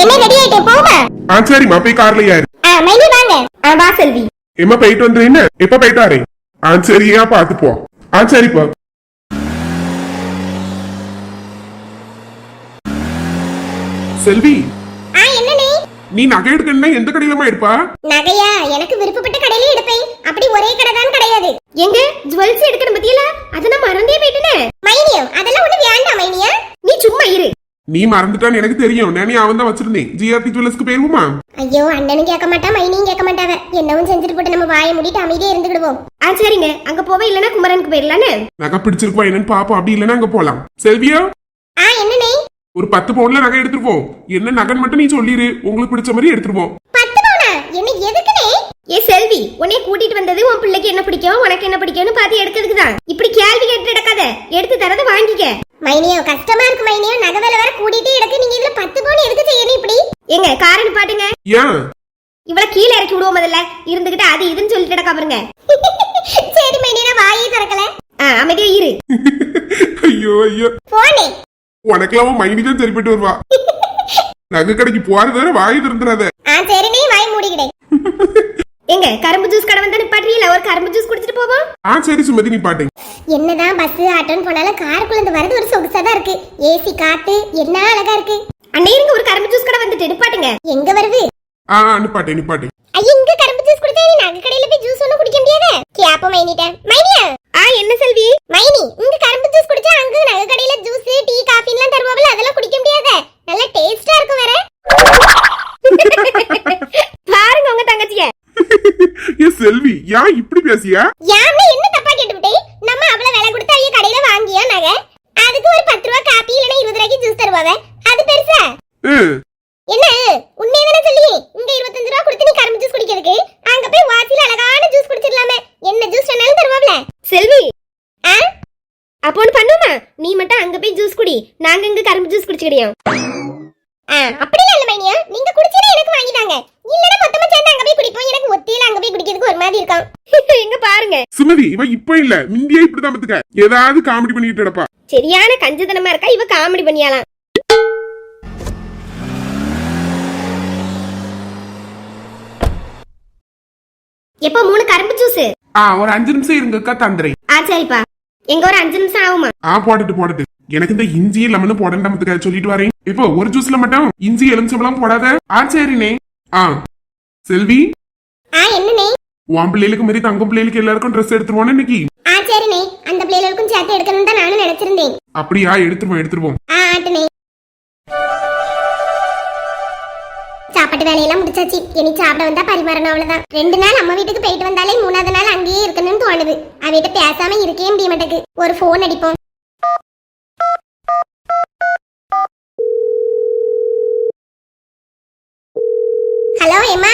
என்ன ரெடி ஆயிட்டே? போமா ஆ சரிம்மா போய் கார்ல யாரு ஆ மைனி வாங்க. ஆ வா செல்வி. எம்மா போயிட்டு வந்துறேன் எப்ப போயிட்டு வரேன்? ஆ சரியா பாத்து போ. ஆ சரிப்பா. செல்வி ஆ என்னனே நீ? நகை எடுக்கணும்னா எந்த கடையிலமா எடுப்பா? நகையா? எனக்கு விருப்பப்பட்ட கடையில எடுப்பேன் அப்படி ஒரே கடை தான் கிடையாது எங்க ஜுவல்ஸ் எடுக்கணும் பத்தியல அத நான் மறந்தே போயிட்டேனே மைனியோ அதெல்லாம் ஒண்ணு வேண்டாம் மைனியா நீ சும்மா இரு நீ மறந்துட்டான்னு எனக்கு தெரியும். நானே அவன் தான் வச்சிருந்தேன். ஜிஆர்டி ஜுவல்லர்ஸ்க்கு போயிருவோமா ஐயோ அண்ணனும் கேட்க மாட்டா மைனியும் கேட்க மாட்டாவ என்னவும் செஞ்சுட்டு போட்டு நம்ம வாயை மூடிட்டு அமைதியா இருந்துக்கிடுவோம் ஆ சரிங்க. அங்க போவே இல்லனா குமரனுக்கு போயிடலானே நகை பிடிச்சிருக்கோம் என்னன்னு பாப்போம். அப்படி இல்லைன்னா அங்க போலாம். செல்வியா? ஆ என்னனே ஒரு பத்து பவுன்ல நகை எடுத்துட்டு போ. என்ன நகைன்னு மட்டும் நீ சொல்லிரு. உங்களுக்கு பிடிச்ச மாதிரி எடுத்துட்டு போ பத்து பவுனா என்ன எதுக்குனே ஏ செல்வி உன்னை கூட்டிட்டு வந்தது உன் பிள்ளைக்கு என்ன பிடிக்கும்? உனக்கு என்ன பிடிக்கும்னு பார்த்து எடுக்கிறதுக்கு தான். இப்படி கேள்வி கேட்டு எடுக்காத எடுத்து தரத வாங்கிக்க. மைனியோ கஷ்டமா இருக்கு மைனியோ. நகை விலை வேற கூட்டிட்டே இருக்கு. நீங்க இதுல பத்து பவுன் எதுக்கு செய்யணும் இப்படி? எங்க காரணம் பாட்டுங்க. ஏன்? இவள கீழே இறக்கி விடுவோம் முதல்ல. இருந்துகிட்டு அது இதுன்னு சொல்லிட்டு கிடக்கா பாருங்க. சரி மைனி நான் வாயே திறக்கல. ஆ அமைதியா இரு. ஐயோ ஐயோ. போனே. உனக்கெல்லாம் மைனி தான் சரிப்பட்டு வருவா. நகை கடைக்கு போறது வாய் திறந்துடாத ஆ சரி நீ வாய் மூடிக்கிடே. எங்க கரும்பு ஜூஸ் கடை வந்தா நிப்பாட்டுறீல ஒரு கரும்பு ஜூஸ் குடிச்சிட்டு போவோம்? ஆ சரி சுமதி நீ பாட்டு. என்னதான் பஸ் ஆட்டோன்னு போனாலும் காருக்குள்ள இருந்து வரது ஒரு சொகுசா தான் இருக்கு. ஏசி காத்து என்ன அழகா இருக்கு. அண்ணே இங்க ஒரு கரும்பு ஜூஸ் கடை வந்துட்டு நிப்பாட்டுங்க. எங்க வருது? ஆ நிப்பாட்டே நிப்பாட்டே. ஐயா இங்க கரும்பு ஜூஸ் குடிச்சா நீ நகை கடையில போய் ஜூஸ் ஒண்ணும் குடிக்க முடியாதே? கேப்ப மைனிட்ட. மைனியா? ஆ என்ன செல்வி? மைனி இங்க கரும்பு ஜூஸ் குடிச்சா அங்க நகை கடையில ஜூஸ் டீ காஃபி எல்லாம் தருவாங்கல அதெல்லாம் குடிக்க முடியாதே? நல்ல டேஸ்டா இருக்கும் வேற பாருங்க உங்க தங்கச்சிய ஏ செல்வி ஏன் இப்படி பேசியா? யாருமே என்ன தப்பா கேட்டுவிட்டே நம்ம அவ்வளவு விலை கொடுத்து அவங்க கடையில வாங்கியா நகை? அதுக்கு ஒரு பத்து ரூபா காப்பி இல்லைன்னா இருபது ரூபாய்க்கு ஜூஸ் தருவாங்க அது பெருசா? என்ன? உண்மையை தானே சொல்லி இங்க இருபத்தஞ்சு ரூபா கொடுத்து நீ கரும்பு ஜூஸ் குடிக்கிறதுக்கு? அங்க போய் வாட்சில அழகான ஜூஸ் குடிச்சிடலாமே. என்ன ஜூஸ் வேணாலும் தருவாப்ல? செல்வி. ஆ? அப்போ ஒன்று பண்ணுமா? நீ மட்டும் அங்க போய் ஜூஸ் குடி. நாங்க இங்க கரும்பு ஜூஸ் குடிச்சுக்கிடியோம் ஆ அப்படிலாம் இல்ல மைனியா. நீங்க குடிச்சீனா எனக்கு வாங்கி தாங்க இல்லனா மொத்தமா சேர்ந்து அங்க போய் குடிப்போம். எனக்கு ஒத்தியில அங்க போய் குடிக்கிறதுக்கு ஒரு மாதிரி இருக்கும் எங்க பாருங்க. சுமதி இவ இப்ப இல்ல. முந்தியே இப்படிதான் பத்துக்க. ஏதாவது காமெடி பண்ணிட்டு கிடப்பா. சரியான கஞ்சத்தனமா இருக்கா? இவ காமெடி பண்ணியாலாம் எப்போ மூணு கரும்பு ஜூஸ்? ஆ ஒரு அஞ்சு நிமிஷம் இருங்கக்கா தந்துறேன். ஆ சரிப்பா. எங்க ஒரு அஞ்சு நிமிஷம் ஆகுமா? ஆ போட்டுட்டு போட்டுட்டு. எனக்கு இந்த இஞ்சி லெமன் போடண்டாமத்துக்க சொல்லிட்டு வரேன். இப்போ ஒரு ஜூஸ்ல மட்டும் இஞ்சி எலுமிச்சம்பழம் போடாத. ஆ சரிண்ணே. ஆ. செல்வி? ஆ என்னனே உன் பிள்ளைகளுக்கு மாதிரி தங்கம் பிள்ளைகளுக்கு எல்லாருக்கும் ட்ரெஸ் எடுத்துருவோன்னு இன்னைக்கு? ஆ சரிண்ணே அந்த பிள்ளைகளுக்கும் சேர்த்து எடுக்கணும் தான் நானும் நினைச்சிருந்தேன். அப்படியா எடுத்துருவோம் எடுத்துருவோம். ஆ ஆட்டுனே சாப்பாட்டு வேலையெல்லாம் முடிச்சாச்சு. இனி சாப்பிட வந்தா பரிமாறணும் அவ்வளவுதான். ரெண்டு நாள் அம்மா வீட்டுக்கு போயிட்டு வந்தாலே மூணாவது நாள் அங்கேயே இருக்கணும்னு தோணுது. அவகிட்ட பேசாம இருக்கவே முடிய மாட்டேங்குது. ஒரு ஃபோன் அடிப்போம் ஹலோ எம்மா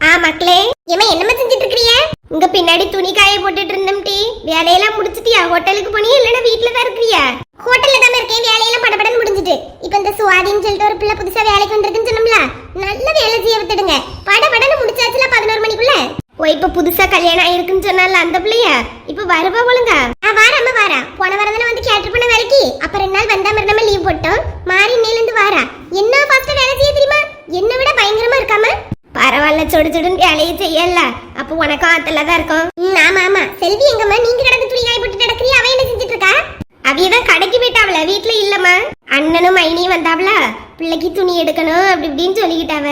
ஆ மக்களே எம்மா என்னம்மா செஞ்சுட்டு இருக்கிறீங்க இங்க பின்னாடி துணி காய போட்டுட்டு இருந்தோம் டி. வேலையெல்லாம் முடிச்சிட்டியா? ஹோட்டலுக்கு போனியா? இல்லனா வீட்ல தான் இருக்கிறியா? ஹோட்டல்ல தான் இருக்கேன். வேலையெல்லாம் படபடன்னு முடிஞ்சிட்டு. இப்போ இந்த சுவாதின்னு சொல்லிட்டு ஒரு பிள்ளை புதுசா வேலைக்கு வந்திருக்குன்னு சொன்னோம்ல நல்ல வேலை செய்ய விட்டுடுங்க. படபடன்னு முடிச்சாச்சுல பதினோரு மணிக்குள்ள? ஓ இப்ப புதுசா கல்யாணம் ஆயிருக்குன்னு சொன்னால அந்த பிள்ளையா? இப்ப வரவா ஒழுங்கா? ஆ வாராம வாரா. போன வாரம் தானே வந்து கேட்டு போன வேலைக்கு? அப்ப ரெண்டு நாள் வந்தா மறுநாள் லீவ் போட்டோம். மாறி இன்னையில இருந்து வாரா. என்ன ஃபாஸ்டா வேலை செய்ய தெரியுமா? என்ன விட பயங்கரமா இருக்காம? பரவாயில்ல சொடு சொடுன்னு வேலையை செய்யல. அப்ப உனக்கும் ஆத்தல தான் இருக்கும் ம், ஆமா ஆமா செல்வி எங்கம்மா நீங்க கிடந்து துணி காய போட்டு நடக்கிறீ அவ என்ன செஞ்சுட்டு இருக்கா அவியதான் கடைக்கு போயிட்டாவல வீட்ல இல்லம்மா. அண்ணனும் மைனியும் வந்தாவல பிள்ளைக்கு துணி எடுக்கணும் அப்படி இப்படின்னு சொல்லிக்கிட்டாவ.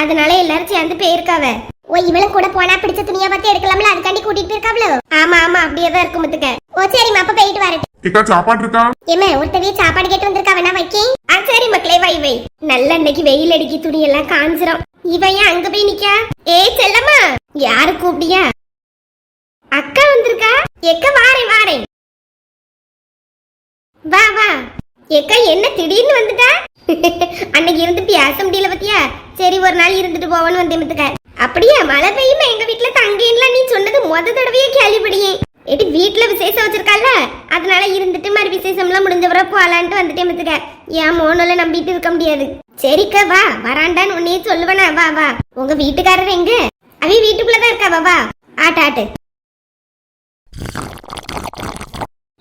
அதனால எல்லாரும் சேர்ந்து போயிருக்காவ. ஓ இவளும் கூட போனா பிடிச்ச துணியா பார்த்து எடுக்கலாம்ல அதுக்காண்டி கூட்டிட்டு போயிருக்காவளோ ஆமா ஆமா அப்படியே தான் இருக்கும் முத்துக்க ஓ சரிம்மா அப்ப போயிட்டு வரட்டும் ஏக்கா சாப்பாடு இருக்கா? ஏமா ஒருத்தவே சாப்பாடு கேட்டு வந்திருக்கா வேணா வைக்கேன். ஆ சரி மக்களே வை வை. நல்ல அன்னைக்கு வெயில் அடிக்கி துணி எல்லாம் காஞ்சிரும் ஏன் அங்க போய் நிக்கா? ஏ செல்லம்மா யாரு கூப்பிடியா? அக்கா வந்திருக்கா? எக்க வாரேன் வாரேன். வா வா. ஏக்கா என்ன திடீர்னு வந்துட்டா? அன்னைக்கு இருந்து பேச முடியல பத்தியா? சரி ஒரு நாள் இருந்துட்டு போவோன்னு வந்தேன் மத்துக்க அப்படியா? மழை பெய்யுமா? எங்க வீட்டுல தங்கேன்லாம் நீ சொன்னது முத தடவையே கேள்விப்படியே. எடி வீட்டுல விசேஷம் வச்சிருக்கால அதனால இருந்துட்டு மாதிரி விசேஷம்லாம் முடிஞ்ச வர போலான்ட்டு வந்துட்டே மத்துக்க என் மோனெல்லாம் நம்பிட்டு இருக்க முடியாது. சரிக்கா வா. வராண்டான்னு உன்னையே சொல்லுவேனா? வா வா. உங்க வீட்டுக்காரர் எங்க? அவ வீட்டுக்குள்ளதான் இருக்கா? வா வா. ஆட்டு ஆட்டு.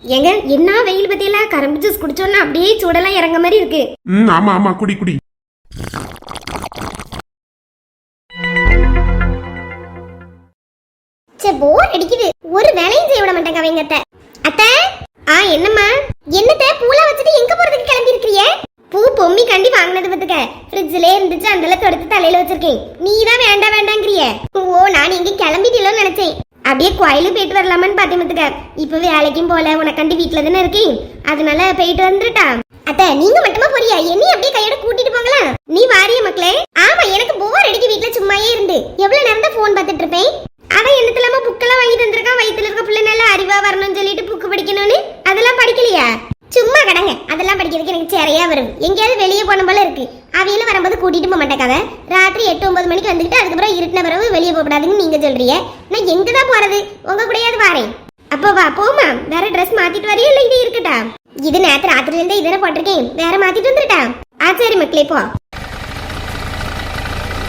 ஏங்க என்ன வெயில் பத்தியில கரும்பு ஜூஸ் குடிச்சோம்னா அப்படியே சூடெல்லாம் இறங்க மாதிரி இருக்கு. ஆமா ஆமா குடி குடி. போர் அடிக்குது. ஒரு வேலையும் செய்ய விட மாட்டாங்க அவங்க அத்தை. அத்தை ஆ என்னம்மா? என்னத்தை? பூலாம் வச்சுட்டு எங்க போறதுக்கு கிளம்பி இருக்கிறியே பூ பொம்மி கண்டி வாங்கினது பத்துக்க ஃப்ரிட்ஜ்ல இருந்துச்சு அதெல்லாம் தொடுத்து தலையில வச்சிருக்கேன். நீ தான் வேண்டாம் வேண்டாங்கிறிய. ஓ நான் எங்க கிளம்பிட்டீங்களோ நினைச்சேன். அப்படியே கோயிலுக்கு போயிட்டு வரலாமான்னு பார்த்தேன் பார்த்துக்க இப்போ வேலைக்கும் போல உனக்காண்டி வீட்டில் தானே இருக்கேன் அதனால போயிட்டு வந்துட்டா. அத்தை நீங்க மட்டுமா போறியா? என்னையும் அப்படியே கையோட கூட்டிட்டு போங்களா? நீ வாரிய மக்களே. ஆமா எனக்கு போர் அடிக்க வீட்டுல சும்மாயே இருந்து. எவ்வளவு நேரம் தான் போன் பார்த்துட்டு இருப்பேன் அவன் என்னத்துல இல்லாம புக்கெல்லாம் வாங்கிட்டு வந்திருக்கான் வயித்துல இருக்க பிள்ளை நல்லா அறிவா வரணும்னு சொல்லிட்டு புக்கு படிக்கணும்னு அதெல்லாம் படிக்கலையா? சும்மா கடங்க. அதெல்லாம் படிக்கிறதுக்கு எனக்கு சரியா வரும். எங்கேயாவது வெளியே போன போல இருக்கு. அவையில வரும்போது கூட்டிட்டு போக மாட்டேக்காவ ராத்திரி எட்டு ஒன்பது மணிக்கு வந்துக்கிட்டு அதுக்கப்புறம் இருட்டின பிறகு வெளியே போகக்கூடாதுன்னு நீங்க சொல்றீங்க. நான் எங்க தான் போறது? உங்க கூடயாவது வாரேன். அப்போ வா போமா வேற ட்ரெஸ் மாத்திட்டு வரையும் இல்லை இது இருக்கட்டா? இது நேற்று ராத்திரில இருந்தே இதனை போட்டிருக்கேன். வேற மாத்திட்டு வந்துட்டா ஆ சரி மக்களே போ.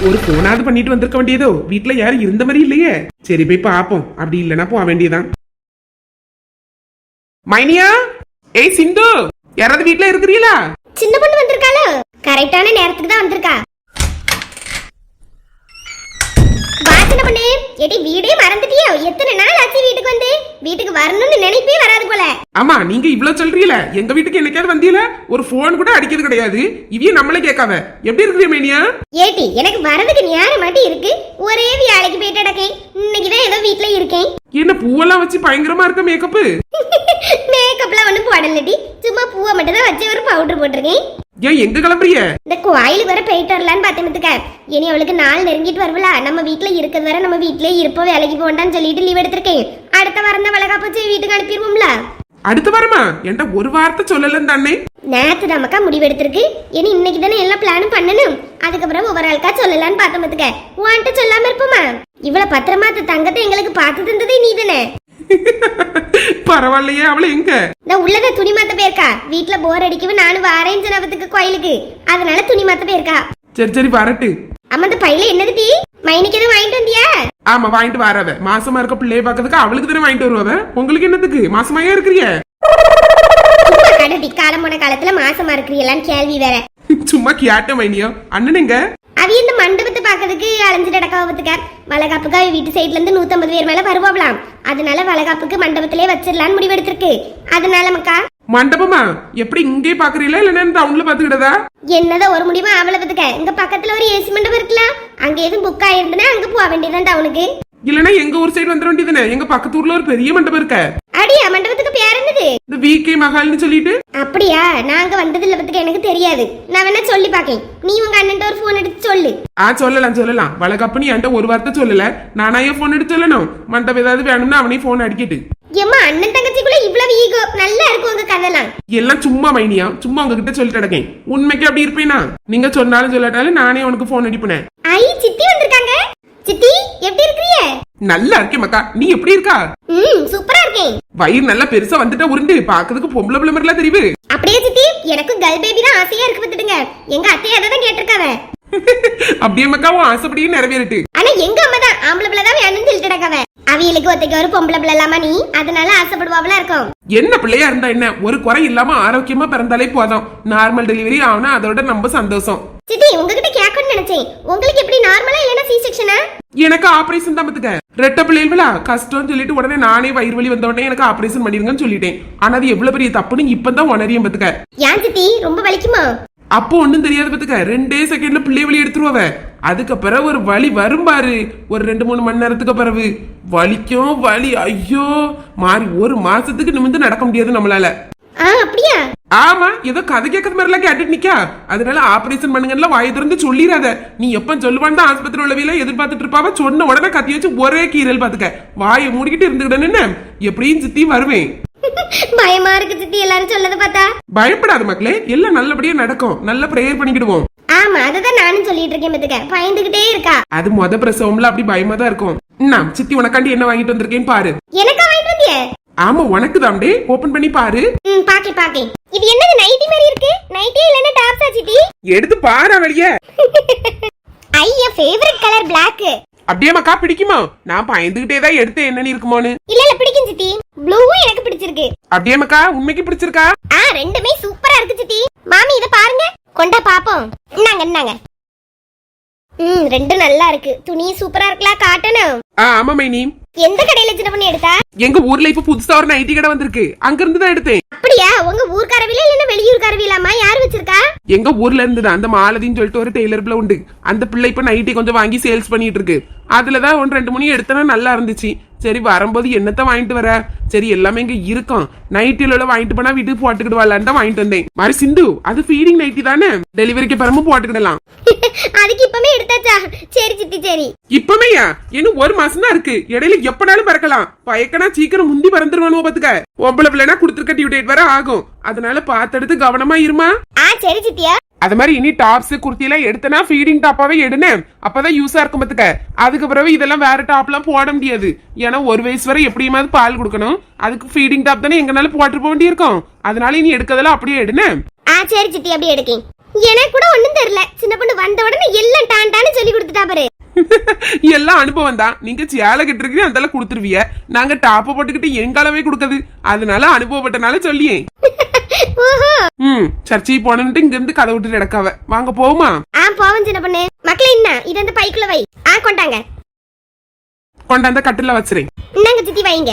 ஒரு போனாவது பண்ணிட்டு வந்திருக்க வேண்டியதோ? வீட்டுல யாரும் இருந்த மாதிரி இல்லையே. சரி போய் பாப்போம். அப்படி இல்லைன்னா போக வேண்டியதான் மைனியா? ஏய் சிந்து! யாராவது வீட்டுல இருக்கிறீங்களா? சின்ன பொண்ணு வந்திருக்காளோ. கரெக்டான நேரத்துக்கு தான் வந்திருக்கா. வா சின்ன பொண்ணு. எடி வீடே மறந்துட்டியோ? எத்தனை நாள் ஆச்சு வீட்டுக்கு வந்து? வீட்டுக்கு வரணும்னு நினைப்பே வராது போல. ஆமா நீங்க இவ்வளவு சொல்றீல. எங்க வீட்டுக்கு என்னைக்காவது வந்தீல ஒரு போன் கூட அடிக்கிறது கிடையாது. இவைய நம்மளே கேட்காவ எப்படி இருக்கிறீ மைனியா? ஏட்டி எனக்கு வரதுக்கு நேரம் மாட்டி இருக்கு. ஒரே வேலைக்கு போயிட்டு அடக்கேன் இன்னைக்கு தான் ஏதோ வீட்ல இருக்கேன். என்ன பூவெல்லாம் வச்சு பயங்கரமா இருக்க மேக்கப்லாம் ஒன்றும் போடலடி. சும்மா பூவை மட்டும் தான் வச்சு ஒரு பவுடர் போட்டிருக்கேன். ஏன் எங்க கிளம்புறிய? இந்த கோயிலுக்கு வர போயிட்டு வரலான்னு பார்த்தேன். இனி அவளுக்கு நாள் நெருங்கிட்டு வருவலா. நம்ம வீட்ல இருக்கிறது வரை நம்ம வீட்லயே இருப்போம் வேலைக்கு போகண்டான்னு சொல்லிட்டு லீவ் எடுத்திருக்கேன். அடுத்த வாரம் தான் வளகாப்பு வீட்டுக்கு அனுப்பிடுவோம்ல. அடுத்த வாரமா? என்கிட்ட ஒரு வார்த்தை சொல்லலன்னு தானே. நேத்து நமக்கா முடிவு எடுத்திருக்கு. இனி இன்னைக்கு தானே எல்லா பிளானும் பண்ணணும். அதுக்கப்புறம் ஒவ்வொரு ஆளுக்கா சொல்லலான்னு பார்த்தோம் பார்த்துக்க. உன்கிட்ட சொல்லாம இருப்போமா? இவ்வளவு பத்திரமா தங்கத்தை எங்களுக்கு பார்த்து தந்ததே நீ தானே பரவாயில்லையே அவளை எங்க? நான் உள்ளத துணி மாத்த போயிருக்கா. வீட்ல போர் அடிக்கவே நானும் வாரேன் ஜனவத்துக்கு கோயிலுக்கு. அதனால துணி மாத்த போயிருக்கா. சரி சரி வரட்டு. அம்மா அந்த பையில என்னது டீ? மைனிக்கு எதுவும் வாங்கிட்டு வந்தியா? ஆமா வாங்கிட்டு வரவ மாசமா இருக்க பிள்ளைய பாக்கிறதுக்கு அவளுக்கு தானே வாங்கிட்டு வருவவ உங்களுக்கு என்னத்துக்கு? மாசமாயே இருக்கிறிய. கடட்டி காலம் போன காலத்துல மாசமா இருக்கிறீங்களான்னு கேள்வி வேற. சும்மா கேட்ட மைனியோ. அண்ணனுங்க பார்க்கறதுக்கு அலைஞ்சிட்டு அடக்காவத்துக்க வளகாப்புக்கு அவ வீட்டு சைட்ல இருந்து நூத்தம்பது பேர் மேல வருவாங்களாம் அதனால வளகாப்புக்கு மண்டபத்திலே வச்சிடலான்னு முடிவெடுத்திருக்கு. அதனால மக்கா மண்டபமா? எப்படி இங்கே பாக்குறீங்களா இல்ல டவுன்ல பாத்துக்கிட்டதா என்னதோ ஒரு முடியுமா அவளை பத்துக்க இங்க பக்கத்துல ஒரு ஏசி மண்டபம் இருக்கலாம் அங்க எதுவும் புக் ஆயிருந்தனா அங்க போக வேண்டியதான் டவுனுக்கு இல்லனா எங்க ஊர் சைடு வந்துட வேண்டியதுனே எங்க பக்கத்து ஊர்ல ஒரு பெரிய மண்டபம் இருக்க. அடியா மண்டபத்துக்கு பேர் என்னது? இந்த வி கே மகால்னு சொல்லிட்டு? அப்படியா? நாங்க வந்தது இல்ல பத்துக்க எனக்கு தெரியாது. நான் வேணா சொல்லி பாக்கேன். நீ உங்க அண்ணன்ட்ட ஒரு போன் எடுத்து சொல்லு. ஆ சொல்லலாம் சொல்லலாம். வளகப்பனி என்கிட்ட ஒரு வார்த்தை சொல்லல. நானா ஏன் போன் எடுத்து சொல்லணும்? மண்டபம் ஏதாவது வேணும்னா அவனே போன் அடிக்கிட்டு. ஏம்மா அண்ணன் தங்கச்சிக்குள்ள இவ்வளவு ஈகோ நல்லா இருக்கும் உங்க கதைலாம். எல்லாம் சும்மா மைனியா? சும்மா உங்ககிட்ட சொல்லிட்டு கிடக்கேன் உண்மைக்கு அப்படி இருப்பேனா? நீங்க சொன்னாலும் சொல்லாட்டாலும் நானே உனக்கு போன் அடிப்பினேன் ஐ சித்தி வந்திருக்காங்க. சித்தி எப்படி இருக்கிறீங்க? நல்லா இருக்கேன் மக்கா. நீ எப்படி இருக்கா? ம் சூப்பரா இருக்கேன். வயிறு நல்லா பெருசா வந்துட்டா உருண்டு. பாக்குறதுக்கு பொம்பளை பிள்ளை மாதிரிலாம் தெரியுது. அப்படியே சித்தி எனக்கும் கேர்ள் பேபி தான் ஆசையா இருக்கு பார்த்துடுங்க எங்க அத்தையை அதை தான் கேட்டிருக்காவ. அப்படியே மக்காவும் ஆசைப்படியே நிறைவேறிட்டு. ஆனா எங்க அம்மா தான் ஆம்பளை பிள்ளை தான் வேணும்னு சொல்லிட்டு அவியலுக்கு ஒத்தைக்கு ஒரு பொம்பளை பிள்ளை இல்லாம நீ அதனால ஆசைப்படுவாங்களா இருக்கும். என்ன பிள்ளையா இருந்தா என்ன? ஒரு குறை இல்லாம ஆரோக்கியமா பிறந்தாலே போதும். நார்மல் டெலிவரி ஆகுனா அதோட நம்ம சந்தோஷம். சித்தி உங்ககிட்ட கேட்கணும்னு நினைச்சேன். உங்களுக்கு எப்படி நார்மலா இல்லைன்னா சி செக்ஷனா எனக்கு ஆபரேஷன் தான் பத்துக்க ரெட்ட பிள்ளைகளா கஷ்டம்னு சொல்லிட்டு உடனே நானே வயிறு வலி வந்த உடனே எனக்கு ஆபரேஷன் பண்ணிருங்கன்னு சொல்லிட்டேன். ஆனா அது எவ்வளவு பெரிய தப்புன்னு இப்பதான் உணரியும் பத்துக்க ஏன் சித்தி? ரொம்ப வலிக்குமா? அப்போ ஒண்ணும் தெரியாது பத்துக்க. ரெண்டே செகண்ட்ல பிள்ளை வலி எடுத்துருவவ அதுக்கு பிறகு ஒரு வலி வரும் பாரு. ஒரு ரெண்டு மூணு மணி நேரத்துக்கு பிறகு. வலிக்கும் வலி. ஐயோ மாறி ஒரு மாசத்துக்கு நிமிந்து நடக்க முடியாது நம்மளால. அப்படியா? ஆமா ஏதோ கதை கேட்கறது மாதிரி எல்லாம் கேட்டுட்டு நிக்கா. அதனால ஆபரேஷன் பண்ணுங்கன்னு வாயை திறந்து சொல்லிடாத நீ எப்ப சொல்லுவான்னு தான் ஆஸ்பத்திரி உள்ளவையில எதிர்பார்த்துட்டு இருப்பாவ. சொன்ன உடனே கத்தி வச்சு ஒரே கீரல் பாத்துக்க. வாயை மூடிக்கிட்டு இருந்துக்கிட்டேன்னு எப்படியும் சித்தி வருவேன். பயமா இருக்கு சித்தி எல்லாரும் சொல்லதை பார்த்தா? பயப்படாத மக்களே எல்லாம் நல்லபடியா நடக்கும். நல்ல ப்ரேயர் பண்ணிக்கிடுவோம். ஆமா அதுதான் நானும் சொல்லிட்டு இருக்கேன் பத்துக்க. பயந்துகிட்டே இருக்கா? அது மொத பிரசவம்ல அப்படி பயமா தான் இருக்கும். நான் சித்தி உனக்காண்டி என்ன வாங்கிட்டு வந்திருக்கேன் பாரு. எனக்கா வாங்கிட்டு வந்திய? ஆமா உனக்கு தாம்டே ஓபன் பண்ணி பாரு. ம் பாக்கி பாக்கி இது என்னது நைட்டி மாதிரி இருக்கு? நைட்டி இல்லன்னா டாப்ஸா சித்தி? எடுத்து பாரு வெளியே ஐயா ஃபேவரட் கலர் Black. அப்படியே மக்கா பிடிக்குமா? நான் பயந்துகிட்டே தான் எடுத்து என்னன்னு இருக்குமோன்னு? இல்ல இல்ல பிடிக்கும் சித்தி. ப்ளூவும் எனக்கு பிடிச்சிருக்கு. அப்படியே மக்கா உண்மைக்கு பிடிச்சிருக்கா? ஆ ரெண்டுமே சூப்பரா இருக்கு சித்தி. மாமி இத பாருங்க. கொண்டா பாப்போம். இன்னாங்க இன்னாங்க ம் ரெண்டும் நல்லா இருக்கு. துணி சூப்பரா இருக்குல்ல காட்டணும். ஆ ஆமா மைனி. எந்த கடையில சின்ன பொண்ணு எடுத்தா? எங்க ஊர்ல இப்ப புதுசா ஒரு நைட்டி கடை வந்திருக்கு. அங்க இருந்து தான் எடுத்தேன். அப்படியா? உங்க ஊர்க்காரவில இல்லன்னா வெளியூர்காரவிலாமா யார் வச்சிருக்கா? எங்க ஊர்ல இருந்து தான் அந்த மாலதின்னு சொல்லிட்டு ஒரு டெய்லர் பிள்ளை உண்டு. அந்த பிள்ளை இப்ப நைட்டி கொஞ்சம் வாங்கி சேல்ஸ் பண்ணிட்டு இருக்கு. அதுலதான் ஒன்று ரெண்டு மணி எடுத்தனா நல்லா இருந்துச்சு. சரி வரும்போது என்னத்த வாங்கிட்டு வர? சரி எல்லாமே இங்க இருக்கும். நைட்டில வாங்கிட்டு போனா வீட்டுக்கு போட்டுக்கிட்டு வரலான்னு தான் வாங்கிட்டு வந்தேன். மாதிரி சிந்து அது ஃபீடிங் நைட்டி தானே? டெலிவரிக்கு பிறகு போட்டுக்கிடலாம். அதுக்கு இப்பமே எடுத்தாச்சா? சரி சித்தி சரி. இப்பமேயா இன்னும் ஒரு மாசம் தான் இருக்கு. இடையில எப்பனாலும் பறக்கலாம். பயக்கனா சீக்கிரம் முந்தி பறந்துருவானோ பாத்துக்க. ஒவ்வளவு பிள்ளைனா கொடுத்துருக்க டியூ டேட் வர ஆகும். அதனால பார்த்தெடுத்து கவனமா இருமா. ஆ சரி சித்தியா. அது மாதிரி இனி டாப்ஸ் குர்த்தி எல்லாம் எடுத்தனா ஃபீடிங் டாப்பாவே எடுனே. அப்பதான் யூஸா இருக்கும் பாத்துக்க அதுக்கு பிறகு இதெல்லாம் வேற டாப்லாம் போட முடியாது. ஏன்னா ஒரு வயசு வரை எப்படியுமாவது பால் கொடுக்கணும். அதுக்கு ஃபீடிங் டாப் தானே எங்கனாலும் போட்டு போக வேண்டியிருக்கும். அதனால இனி எடுக்கிறதெல்லாம் அப்படியே எடுனே. ஆ சரி சித்தி அப்படியே எடுக்கேன். எனக்கு கூட ஒண்ணும் தெரியல. சின்ன பொண்ணு வந்த உடனே எல்லாம் டான் டான்னு சொல்லி கொடுத்துட்டா பாரு. எல்லாம் அனுபவம் தான். நீங்க சேலை கட்டுறீங்க அதெல்லாம் கொடுத்துருவிய. நாங்க டாப்பை போட்டுக்கிட்டு எங்காலவே கொடுக்குது? அதனால அனுபவப்பட்டனால சொல்லியே. ம் சர்ச்சை போனன்ட்டு இங்க இருந்து கதை விட்டு நடக்காவ வாங்க போகுமா ஆ போவோம் சின்ன பொண்ணு. மக்களே என்ன இது அந்த பைக்குள்ள வை. ஆ கொண்டாங்க. கொண்டாந்த கட்டில வச்சிரேன் இந்தாங்க சித்தி வைங்க.